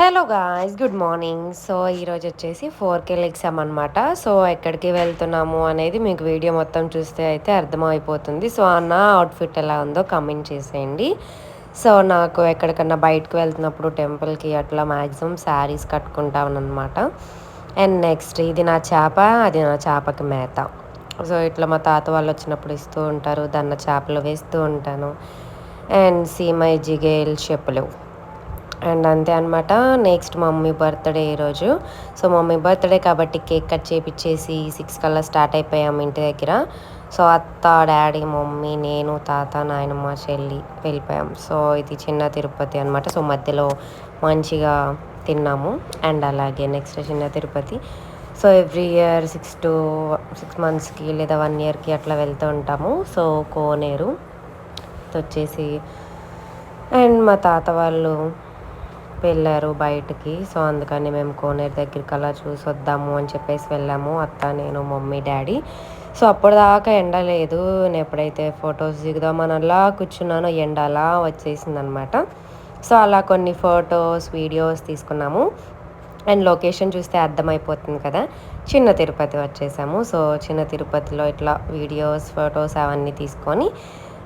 Hello guys good morning so ఈరోజు వచ్చేసి four K exam అనమాట సో ఎక్కడికి వెళ్తున్నాము అనేది మీకు వీడియో మొత్తం చూస్తే అయితే అర్థమైపోతుంది. సో అన్న అవుట్ఫిట్ ఎలా ఉందో కమెంట్ చేసేయండి. సో నాకు ఎక్కడికన్నా బయటకు వెళ్తున్నప్పుడు టెంపుల్కి అట్లా మ్యాక్సిమం శారీస్ కట్టుకుంటాను అనమాట అండ్ నెక్స్ట్ ఇది నా చేప అది నా చేపకి మేత. సో ఇట్లా మా తాత వాళ్ళు వచ్చినప్పుడు ఇస్తూ ఉంటారు. దాన్ని చేపలు వేస్తూ ఉంటాను. అండ్ సీమై జిగేల్ చెప్పులు అండ్ అంతే అనమాట నెక్స్ట్ మమ్మీ బర్త్డే ఈరోజు సో మమ్మీ బర్త్డే కాబట్టి కేక్ కట్ చేపించేసి సిక్స్ కల్లా స్టార్ట్ అయిపోయాము ఇంటి దగ్గర. సో అత్త డాడీ మమ్మీ నేను తాత నాయనమ్మ చెల్లి వెళ్ళిపోయాం. సో ఇది చిన్న తిరుపతి అనమాట సో మధ్యలో మంచిగా తిన్నాము. అండ్ అలాగే నెక్స్ట్ చిన్న Tirupati. So every year six to six మంత్స్కి లేదా వన్ ఇయర్కి అట్లా వెళ్తూ ఉంటాము. సో కోనేరు. వచ్చేసి అండ్ మా తాత వాళ్ళు వెళ్ళారు బయటికి. సో అందుకని మేము కోనేరు దగ్గరికి అలా చూసి వద్దాము అని చెప్పేసి వెళ్ళాము. అత్త నేను మమ్మీ డాడీ. సో అప్పటిదాకా ఎండ లేదు. నేను ఎప్పుడైతే ఫొటోస్ దిగుదామని అలా కూర్చున్నానో ఎండ అలా వచ్చేసింది అనమాట సో అలా కొన్ని ఫొటోస్ వీడియోస్ తీసుకున్నాము. అండ్ లొకేషన్ చూస్తే అర్థమైపోతుంది కదా. చిన్న తిరుపతి వచ్చేసాము. సో చిన్న తిరుపతిలో ఇట్లా వీడియోస్ ఫొటోస్ అవన్నీ తీసుకొని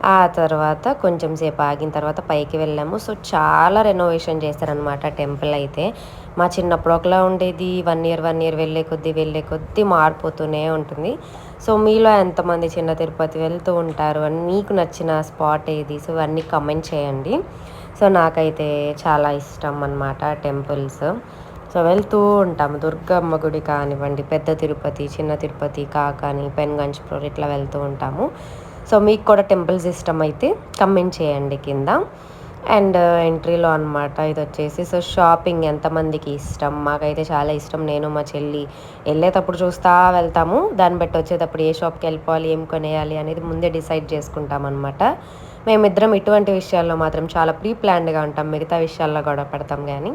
ఆ తర్వాత కొంచెం సేపు ఆగిన తర్వాత పైకి వెళ్ళాము. సో చాలా రెనోవేషన్ చేశారనమాట టెంపుల్ అయితే. మా చిన్నప్పుడు ఒకలా ఉండేది. వన్ ఇయర్ వన్ ఇయర్ వెళ్ళే కొద్దీ వెళ్ళే కొద్దీ మారిపోతూనే ఉంటుంది. సో మీలో ఎంతమంది చిన్న తిరుపతి వెళ్తూ ఉంటారు అని మీకు నచ్చిన స్పాట్ ఏది? సో అన్నీ కమెంట్ చేయండి. సో నాకైతే చాలా ఇష్టం అనమాట టెంపుల్స్ సో వెళ్తూ ఉంటాము దుర్గమ్మ గుడి కానివ్వండి పెద్ద తిరుపతి చిన్న తిరుపతి కాకాని పెన్గంజ్పూర్ ఇట్లా వెళ్తూ ఉంటాము. సో మీకు కూడా టెంపుల్స్ ఇష్టం అయితే కమెంట్ చేయండి కింద. అండ్ ఎంట్రీలో అనమాట ఇది వచ్చేసి సో షాపింగ్ ఎంతమందికి ఇష్టం? మాకైతే చాలా ఇష్టం. నేను మా చెల్లి వెళ్ళేటప్పుడు చూస్తా వెళ్తాము. దాన్ని బట్టి వచ్చేటప్పుడు ఏ షాప్కి వెళ్ళిపోవాలి ఏం కొనేయాలి అనేది ముందే డిసైడ్ చేసుకుంటాం అనమాట మేమిద్దరం ఇటువంటి విషయాల్లో మాత్రం చాలా ప్రీ ప్లాన్డ్గా ఉంటాం. మిగతా విషయాల్లో గొడవ పడతాం కానీ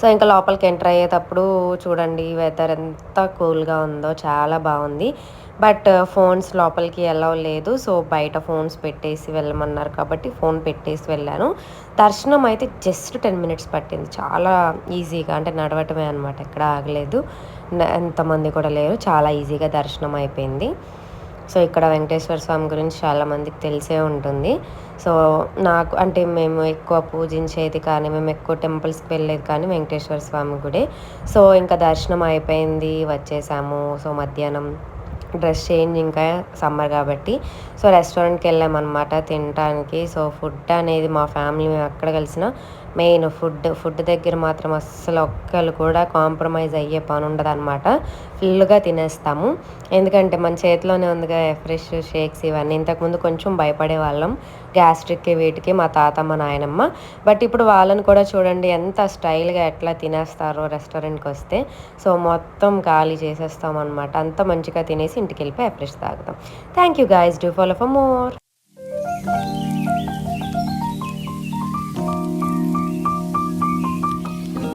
సో ఇంకా లోపలికి ఎంటర్ అయ్యేటప్పుడు చూడండి వెదర్ ఎంత కూల్గా ఉందో చాలా బాగుంది. బట్ uh, ఫోన్స్ లోపలికి ఎలా లేదు. సో బయట ఫోన్స్ పెట్టేసి వెళ్ళమన్నారు కాబట్టి ఫోన్ పెట్టేసి వెళ్ళాను. దర్శనం అయితే జస్ట్ టెన్ మినిట్స్ పట్టింది. చాలా ఈజీగా అంటే నడవటమే అనమాట ఎక్కడ ఆగలేదు. ఎంతమంది కూడా లేరు. చాలా ఈజీగా దర్శనం అయిపోయింది. సో ఇక్కడ వెంకటేశ్వర స్వామి గురించి చాలామందికి తెలిసే ఉంటుంది. సో నాకు అంటే మేము ఎక్కువ పూజించేది కానీ మేము ఎక్కువ టెంపుల్స్కి వెళ్ళేది కానీ వెంకటేశ్వర స్వామి గుడి. సో ఇంకా దర్శనం అయిపోయింది వచ్చేసాము. సో మధ్యాహ్నం డ్రెస్ చేంజ్ ఇంకా సమ్మర్ కాబట్టి సో రెస్టారెంట్కి వెళ్ళామన్నమాట తినడానికి సో ఫుడ్ అనేది మా ఫ్యామిలీ మేము ఎక్కడ కలిసినా మెయిన్ ఫుడ్ ఫుడ్ దగ్గర మాత్రం అస్సలు ఒక్కరు కూడా కాంప్రమైజ్ అయ్యే పని ఉండదు అనమాట ఫుల్గా తినేస్తాము. ఎందుకంటే మన చేతిలోనే ఉందిగా ఫ్రెష్ షేక్స్ ఇవన్నీ. ఇంతకుముందు కొంచెం భయపడే వాళ్ళం గ్యాస్ట్రిక్కి వీటికి మా తాత మా నాయనమ్మ. బట్ ఇప్పుడు వాళ్ళని కూడా చూడండి ఎంత స్టైల్గా ఎట్లా తినేస్తారో రెస్టారెంట్కి వస్తే. సో మొత్తం ఖాళీ చేసేస్తాం అనమాట అంత మంచిగా తినేసి ఇంటికి వెళ్ళిపోయి ఫ్రెష్ తాగుతాం. Thank you guys. Do follow for more.